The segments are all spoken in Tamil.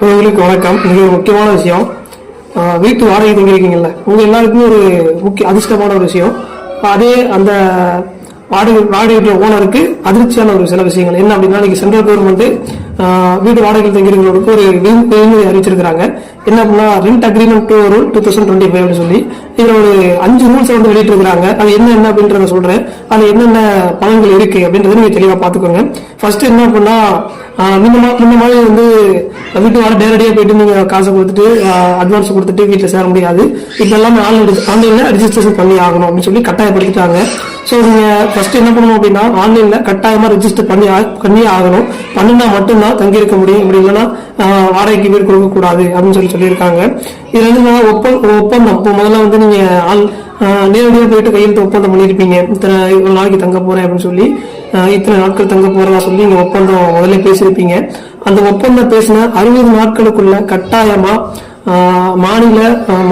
உங்களுக்கு வணக்கம். மிக ஒரு முக்கியமான விஷயம். ஆஹ் வீட்டு வாடகை தங்கியிருக்கீங்கல்ல. உங்க எல்லாருக்குமே ஒரு முக்கிய அதிர்ஷ்டமான ஒரு விஷயம். அதே அந்த வாடகை வாடகை ஓனருக்கு அதிர்ச்சியான ஒரு சில விஷயங்கள். என்ன அப்படின்னா இன்னைக்கு சென்ட்ரல் கவர்மெண்ட் வீடு வாடகை தங்கியிருக்கிறவங்களுக்கு ஒரு விதிமுறை அறிவிச்சிருக்கிறாங்க. என்ன அப்படின்னா rent agreement two rule two thousand twenty five அப்படின்னு சொல்லி இதுல ஒரு அஞ்சு ரூல்ஸ் வந்து வெளியிட்டிருக்காங்க அது என்ன என்ன அப்படின்றத சொல்றேன். அது என்னென்ன பலன்கள் இருக்கு அப்படின்றத நீங்க தெளிவா பாத்துக்கோங்க ஃபர்ஸ்ட் என்ன அப்படின்னா ஆஹ் முன்ன முன்ன மாதிரி வந்து வீட்டு வாட நேரடியாக போயிட்டு நீங்க காசை கொடுத்துட்டு அட்வான்ஸ் கொடுத்துட்டு வீட்டில் சேர முடியாது. இப்போ எல்லாமே ஆன்லைன் ஆன்லைன்ல ரிஜிஸ்ட்ரேஷன் பண்ணி ஆகணும் அப்படின்னு சொல்லி கட்டாயப்படுத்திட்டாங்க. ஸோ நீங்க ஃபர்ஸ்ட் என்ன பண்ணணும் அப்படின்னா ஆன்லைன்ல கட்டாயமா ரெஜிஸ்டர் பண்ணி பண்ணியே பண்ணி ஆகணும். பண்ணினா மட்டும்தான் தான் தங்கியிருக்க முடியும் இப்படி இல்லைன்னா வாடகைக்கு வீடு கொடுக்க கூடாது அப்படின்னு சொல்லி சொல்லியிருக்காங்க. இது வந்து ஒப்ப ஒப்பந்தம். இப்போ முதல்ல வந்து நீங்க ஆள் நேரடியாக போயிட்டு கையெழுத்து ஒப்பந்தம் பண்ணியிருப்பீங்க. இத்தனை இவ்வளோ நாளைக்கு தங்க போறேன் அப்படின்னு சொல்லி இத்தனை நாட்கள் தங்க போகிறதா சொல்லி நீங்க ஒப்பந்தம் முதல்ல பேசியிருப்பீங்க. அந்த ஒப்பந்தம் பேசின அறுபது நாட்களுக்குள்ள கட்டாயமா ஆஹ் மாநில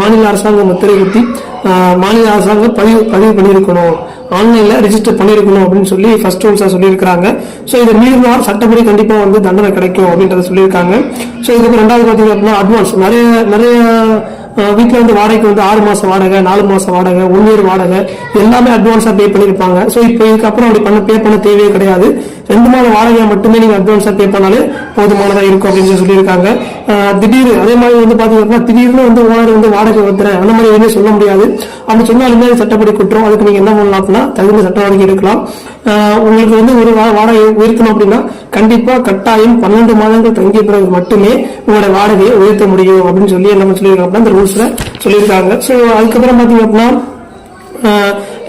மாநில அரசாங்கம் முத்திரை குத்தி ஆஹ் மாநில அரசாங்கம் பதிவு பதிவு பண்ணியிருக்கணும். ஆன்லைனில் ரிஜிஸ்டர் பண்ணியிருக்கணும் அப்படின்னு சொல்லி ஃபர்ஸ்ட் ரூல்ஸாக சொல்லியிருக்காங்க ஸோ இது மீறினால் சட்டப்படி கண்டிப்பாக வந்து தண்டனை கிடைக்கும் அப்படின்றத சொல்லியிருக்காங்க. ஸோ இதுக்கு ரெண்டாவது பார்த்தீங்க அப்படின்னா அட்வான்ஸ் நிறைய நிறைய வீட்டில் வந்து வாடகைக்கு வந்து ஆறு மாதம் வாடகை நாலு மாதம் வாடகை ஒன் இயர் வாடகை எல்லாமே அட்வான்ஸாக பே பண்ணியிருப்பாங்க. ஸோ இப்போ இதுக்கப்புறம் அப்படி பண்ண பே பண்ண தேவையே கிடையாது. ரெண்டு மாதம் வாடகையை மட்டுமே நீங்க அட்வான்ஸா பே பண்ணாலே போதுமானதா இருக்கும் அப்படின்னு சொல்லி சொல்லியிருக்காங்க. திடீர் அதே மாதிரி வந்து பாத்தீங்க அப்படின்னா திடீர்னு வந்து ஓனர் வந்து வாடகை வந்துறேன் அந்த மாதிரி எதுவுமே சொல்ல முடியாது. அப்படி சொன்னாலுமே அது சட்டப்படி குற்றம். அதுக்கு நீங்க என்ன பண்ணலாம் அப்படின்னா தகுந்த சட்ட நடவடிக்கை எடுக்கலாம் உங்களுக்கு வந்து ஒரு வா- வாடகை உயர்த்தணும் அப்படின்னா கண்டிப்பா கட்டாயம் பன்னெண்டு மாதங்கள் தங்கிய பிறகு மட்டுமே உங்களோட வாடகையை உயர்த்த முடியும் அப்படின்னு சொல்லி என்ன சொல்லியிருக்காங்க அப்படின்னா அந்த ரூல்ஸ்ல சொல்லியிருக்காங்க. ஸோ அதுக்கப்புறம் பாத்தீங்க அப்படின்னா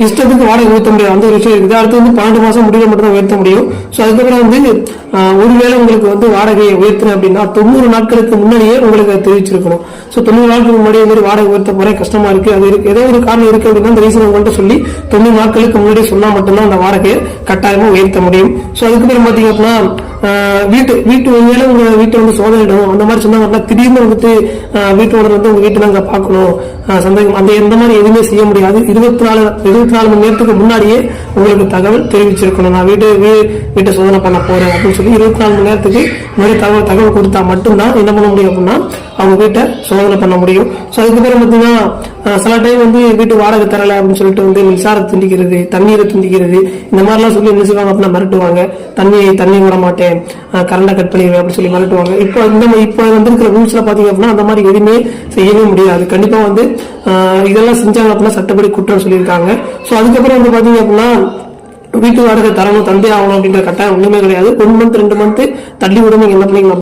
இஷ்டத்துக்கு வாடகை உயர்த்த முடியாது. அந்த ஒரு விஷயம் இருக்குது. அடுத்து வந்து பன்னெண்டு மாசம் முடியல மட்டும் தான் உயர்த்த முடியும். ஸோ அதுக்கப்புறம் வந்து ஆஹ் ஒருவேளை உங்களுக்கு வந்து வாடகையை உயர்த்தினேன் அப்படின்னா தொண்ணூறு நாட்களுக்கு முன்னாடியே உங்களுக்கு அதை தெரிவிச்சிருக்கணும். ஸோ தொண்ணூறு நாட்களுக்கு முன்னாடியே வந்து வாடகை உயர்த்த போறேன். கஷ்டமா இருக்கு. அது இருக்கு. ஏதோ ஒரு காரணம் இருக்கு அப்படின்னா அந்த ரீசன் உங்கள்கிட்ட சொல்லி தொண்ணூறு நாட்களுக்கு முன்னாடியே சொன்னா மட்டும்தான் அந்த வாடகையை கட்டாயமாக உயர்த்த முடியும். ஸோ அதுக்கப்புறம் பாத்தீங்க அப்படின்னா வீட்டு வீட்டு ஒருவேளை உங்க வீட்டை வந்து சோதனையிடணும். அந்த மாதிரி சொன்னாங்க திடீர்னு வந்துட்டு வீட்டோட வீட்டு வந்து உங்க வீட்டை நாங்க பார்க்கணும். சந்தேகம். அந்த எந்த மாதிரி எதுவுமே செய்ய முடியாது. இருபத்தி நாலு இருபத்தி நாலு மணி நேரத்துக்கு முன்னாடியே உங்களுக்கு தகவல் தெரிவிச்சிருக்கணும். நான் வீட்டு வீட்டை சோதனை பண்ண போறேன் அப்படின்னு சொல்லி இருபத்தி நாலு மணி நேரத்துக்கு முன்னாடி தகவல் தகவல் கொடுத்தா மட்டும்தான் என்ன பண்ண முடியும் அப்படின்னா அவங்க வீட்டை சோதனை பண்ண முடியும். ஸோ அதுக்கப்புறம் பார்த்தீங்கன்னா சில டைம் வந்து வீட்டு வாடகை தரலை அப்படின்னு சொல்லிட்டு வந்து மின்சாரத்தை துண்டிக்கிறது தண்ணீரை துண்டிக்கிறது இந்த மாதிரிலாம் சொல்லி என்ன செய்வாங்க அப்படின்னா மிரட்டுவாங்க. தண்ணி தண்ணி விட மாட்டேன். கரண்டை கட் பண்ணிடுவேன் அப்படின்னு சொல்லி மிரட்டுவாங்க. இப்போ இந்த மாதிரி இப்போ வந்திருக்கிற ரூல்ஸில் பார்த்தீங்க அப்படின்னா அந்த மாதிரி எதுவுமே செய்யவே முடியாது. கண்டிப்பாக வந்து இதெல்லாம் செஞ்சாங்க அப்படின்னா சட்டப்படி குற்றம் சொல்லியிருக்காங்க. ஸோ அதுக்கப்புறம் வந்து பார்த்தீங்க அப்படின்னா வீட்டு வாடகை தரணும் தந்தே ஆகணும் அப்படின்ற கட்டாயம் ஒன்றுமே கிடையாது. ஒன் மந்த் ரெண்டு மந்த் தள்ளி விட என்ன பண்ணிக்கலாம்